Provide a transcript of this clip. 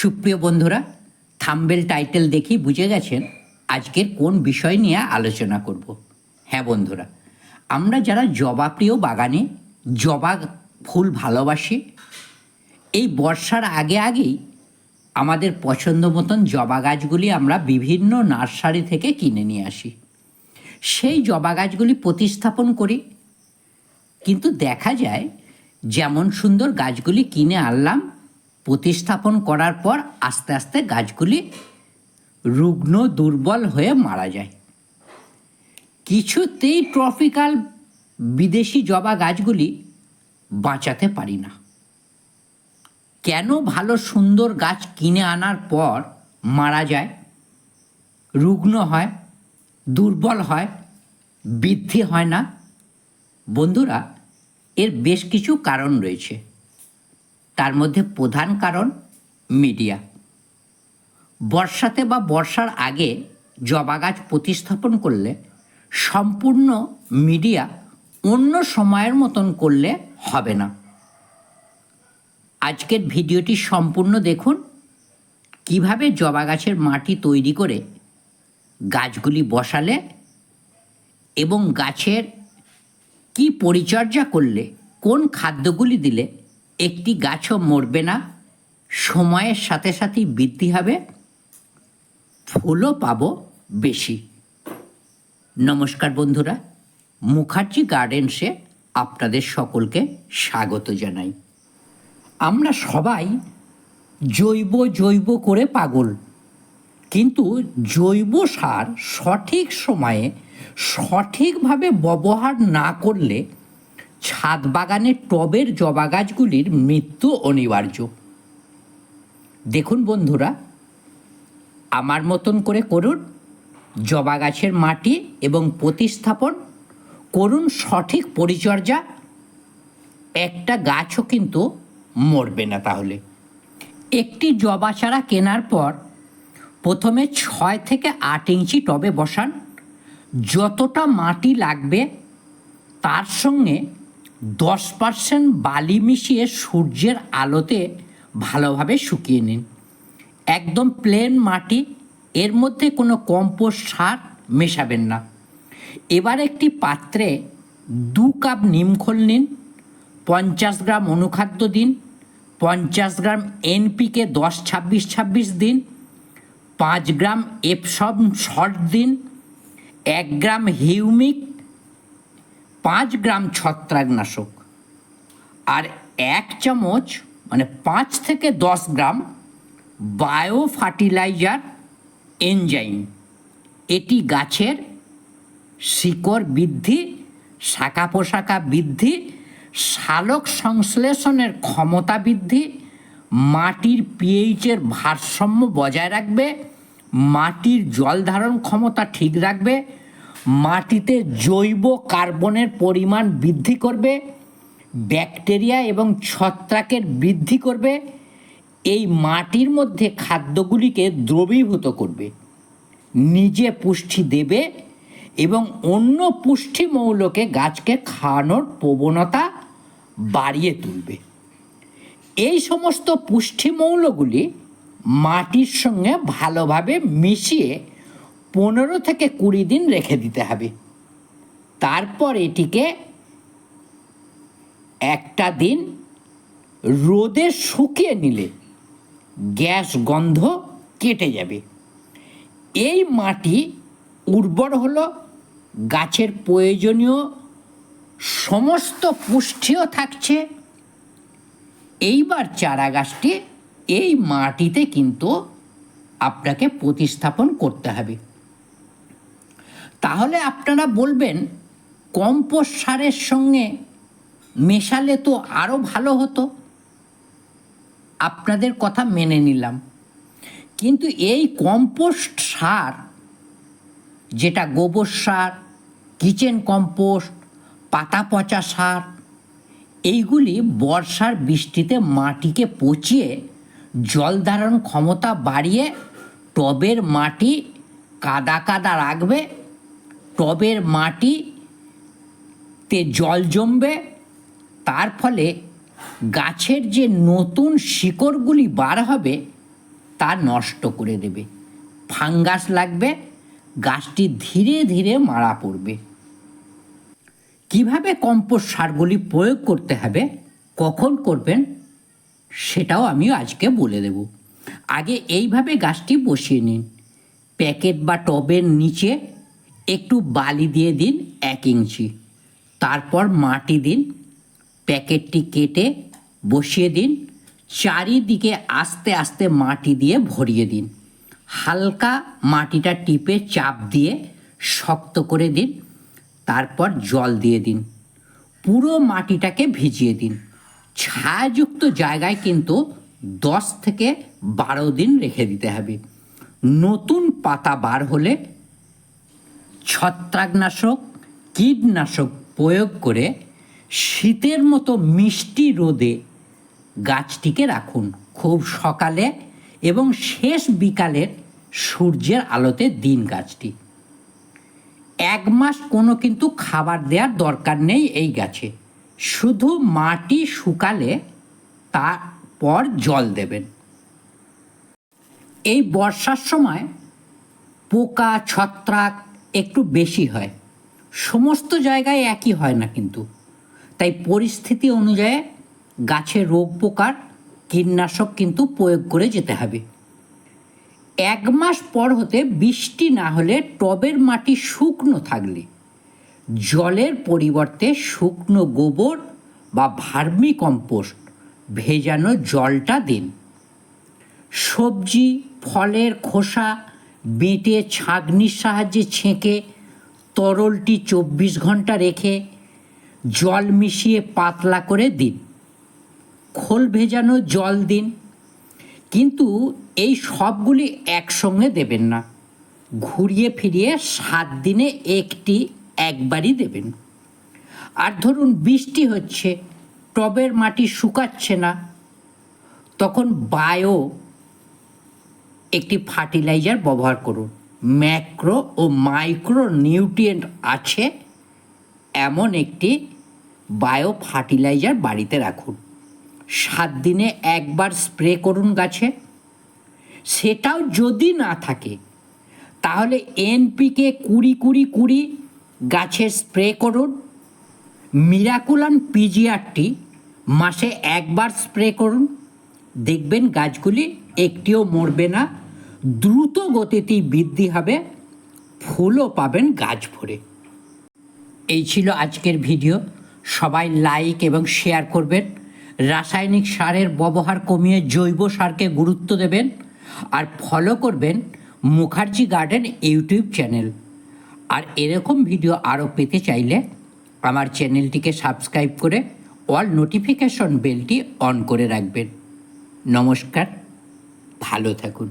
সুপ্রিয় বন্ধুরা, thumbnail title দেখেই বুঝে গেছেন আজকের কোন বিষয় নিয়ে আলোচনা করব। হ্যাঁ বন্ধুরা, আমরা যারা জবা প্রিয় বাগানে জবা ফুল ভালোবাসি, এই বর্ষার আগে আগেই আমাদের পছন্দ মতন জবা গাছগুলি আমরা বিভিন্ন নার্সারি থেকে কিনে নিয়ে আসি। সেই জবা গাছগুলি প্রতিস্থাপন করি, কিন্তু দেখা যায় যেমন সুন্দর গাছগুলি কিনে আনলাম প্রতিস্থাপন করার পর আস্তে আস্তে গাছগুলি রুগ্ন, দুর্বল হয়ে মারা যায়। কিছুতেই ট্রপিক্যাল বিদেশি জবা গাছগুলি বাঁচাতে পারি না। কেন ভালো সুন্দর গাছ কিনে আনার পর মারা যায়, রুগ্ন হয়, দুর্বল হয়, বৃদ্ধি হয় না? বন্ধুরা, এর বেশ কিছু কারণ রয়েছে। তার মধ্যে প্রধান কারণ মিডিয়া। বর্ষাতে বা বর্ষার আগে জবা গাছ প্রতিস্থাপন করলে সম্পূর্ণ মিডিয়া অন্য সময়ের মতন করলে হবে না। আজকের ভিডিওটি সম্পূর্ণ দেখুন। কীভাবে জবা গাছের মাটি তৈরি করে গাছগুলি বসালে এবং গাছের কি পরিচর্যা করলে, কোন খাদ্যগুলি দিলে একটি গাছও মরবে না, সময়ের সাথে সাথেই বৃদ্ধি হবে, ফুলও পাব বেশি। নমস্কার বন্ধুরা, মুখার্জি গার্ডেন্সে আপনাদের সকলকে স্বাগত জানাই। আমরা সবাই জৈব জৈব করে পাগল, কিন্তু জৈব সার সঠিক সময়ে সঠিকভাবে ব্যবহার না করলে ছাদ বাগানের টবের জবা গাছগুলির মৃত্যু অনিবার্য। দেখুন বন্ধুরা, আমার মতন করে করুন, জবা গাছের মাটি এবং প্রতিস্থাপন, করুন সঠিক পরিচর্যা, একটা গাছও কিন্তু মরবে না তাহলে। একটি জবা চারা কেনার পর প্রথমে ছয় থেকে আট ইঞ্চি টবে বসান, যতটা মাটি লাগবে তার সঙ্গে দশ পার্সেন্ট বালি মিশিয়ে সূর্যের আলোতে ভালোভাবে শুকিয়ে নিন। একদম প্লেন মাটি, এর মধ্যে কোনো কম্পোস্ট সার মেশাবেন না। এবার একটি পাত্রে দু কাপ নিমখোল নিন, পঞ্চাশ গ্রাম অনুখাদ্য দিন, পঞ্চাশ গ্রাম এনপিকে দশ ছাব্বিশ ছাব্বিশ দিন, পাঁচ গ্রাম এপসম সল্ট দিন, এক গ্রাম হিউমিক পাঁচ গ্রাম ছত্রাকনাশক। আর এক চামচ মানে পাঁচ থেকে দশ গ্রাম বায়ো ফার্টিলাইজার এনজাইম। এটি গাছের শিকড় বৃদ্ধি শাখা পোশাকা বৃদ্ধি, শালক সংশ্লেষণের ক্ষমতা বৃদ্ধি, মাটির পিএইচের ভারসাম্য বজায় রাখবে, মাটির জল ধারণ ক্ষমতা ঠিক রাখবে মাটিতে জৈব কার্বনের পরিমাণ বৃদ্ধি করবে, ব্যাকটেরিয়া এবং ছত্রাকের বৃদ্ধি করবে, এই মাটির মধ্যে খাদ্যগুলিকে দ্রবীভূত করবে। নিজে পুষ্টি দেবে এবং অন্য পুষ্টি মৌলকে গাছকে খাওয়ানোর প্রবণতা বাড়িয়ে তুলবে। এই সমস্ত পুষ্টি মৌলগুলি মাটির সঙ্গে ভালোভাবে মিশিয়ে পনেরো থেকে কুড়ি দিন রেখে দিতে হবে। তারপর এটিকে একটা দিন রোদে শুকিয়ে নিলে গ্যাস গন্ধ কেটে যাবে। এই মাটি উর্বর হলো গাছের প্রয়োজনীয় সমস্ত পুষ্টিও থাকছে। এইবার চারা গাছটি এই মাটিতে কিন্তু আপনাকে প্রতিস্থাপন করতে হবে। তাহলে আপনারা বলবেন, কম্পোস্ট সারের সঙ্গে মেশালে তো আরও ভালো হতো। আপনাদের কথা মেনে নিলাম। কিন্তু এই কম্পোস্ট সার, যেটা গোবর সার, কিচেন কম্পোস্ট, পাতা পচা সার, এইগুলি বর্ষার বৃষ্টিতে মাটিকে পচিয়ে জল ধারণ ক্ষমতা বাড়িয়ে টবের মাটি কাদা কাদা রাখবে। টবের মাটিতে জল জমবে, তার ফলে গাছের যে নতুন শিকড়গুলি বার হবে, তা নষ্ট করে দেবে। ফাঙ্গাস লাগবে, গাছটি ধীরে ধীরে মারা পড়বে। কীভাবে কম্পোস্ট সারগুলি প্রয়োগ করতে হবে, কখন করবেন, সেটাও আমি আজকে বলে দেব। আগে এইভাবে গাছটি বসিয়ে নিন। প্যাকেট বা টবের নিচে একটু বালি দিয়ে দিন এক ইঞ্চি। তারপর মাটি দিন, প্যাকেটটি কেটে বসিয়ে দিন, চারিদিকে আস্তে আস্তে মাটি দিয়ে ভরিয়ে দিন। হালকা মাটিটা টিপে চাপ দিয়ে শক্ত করে দিন, তারপর জল দিয়ে দিন। পুরো মাটিটাকে ভিজিয়ে দিন। ছায়াযুক্ত জায়গায় কিন্তু দশ থেকে বারো দিন রেখে দিতে হবে। নতুন পাতা বার হলে ছত্রাকনাশক, কীটনাশক প্রয়োগ করে শীতের মতো মিষ্টি রোদে গাছটিকে রাখুন। খুব সকালে এবং শেষ বিকালের সূর্যের আলোতে দিন গাছটি। এক মাস কোনো কিন্তু খাবার দেওয়ার দরকার নেই এই গাছে। শুধু মাটি শুকালে তারপর জল দেবেন। এই বর্ষার সময় পোকা, ছত্রাক একটু বেশি হয়। সমস্ত জায়গায় একই হয় না কিন্তু। তাই পরিস্থিতি অনুযায়ী গাছের রোগ পোকার কীটনাশক কিন্তু প্রয়োগ করে যেতে হবে। এক মাস পর হতে বৃষ্টি না হলে টবের মাটি শুকনো থাকলে, জলের পরিবর্তে শুকনো গোবর বা ভার্মি কম্পোস্ট ভেজানো জলটা দিন। সবজি, ফলের খোসা বেটে ছাঁকনির সাহায্যে ছেঁকে তরলটি চব্বিশ ঘণ্টা রেখে জল মিশিয়ে পাতলা করে দিন। খোল ভেজানো জল দিন। কিন্তু এই সবগুলি একসঙ্গে দেবেন না। ঘুরিয়ে ফিরিয়ে সাত দিনে একটি একবারই দেবেন। আর ধরুন বৃষ্টি হচ্ছে, টবের মাটি শুকাচ্ছে না, তখন বায়ো একটি ফার্টিলাইজার ব্যবহার করুন। ম্যাক্রো ও মাইক্রো নিউট্রিয়েন্ট আছে এমন একটি বায়ো ফার্টিলাইজার বাড়িতে রাখুন। সাত দিনে একবার স্প্রে করুন গাছে। সেটাও যদি না থাকে, তাহলে এনপিকে কুড়ি কুড়ি কুড়ি গাছে স্প্রে করুন। মিরাকুলান পিজিআরটি মাসে একবার স্প্রে করুন। দেখবেন গাছগুলি একটিও মরবে না। দ্রুত গতিতেই বৃদ্ধি হবে। ফুলও পাবেন গাছ ভরে। এই ছিল আজকের ভিডিও। সবাই লাইক এবং শেয়ার করবেন। রাসায়নিক সারের ব্যবহার কমিয়ে জৈব সারকে গুরুত্ব দেবেন। আর ফলো করবেন মুখার্জি গার্ডেন ইউটিউব চ্যানেল। আর এরকম ভিডিও আরও পেতে চাইলে আমার চ্যানেলটিকে সাবস্ক্রাইব করে অল নোটিফিকেশন বেলটি অন করে রাখবেন। নমস্কার ভালো থাকুন।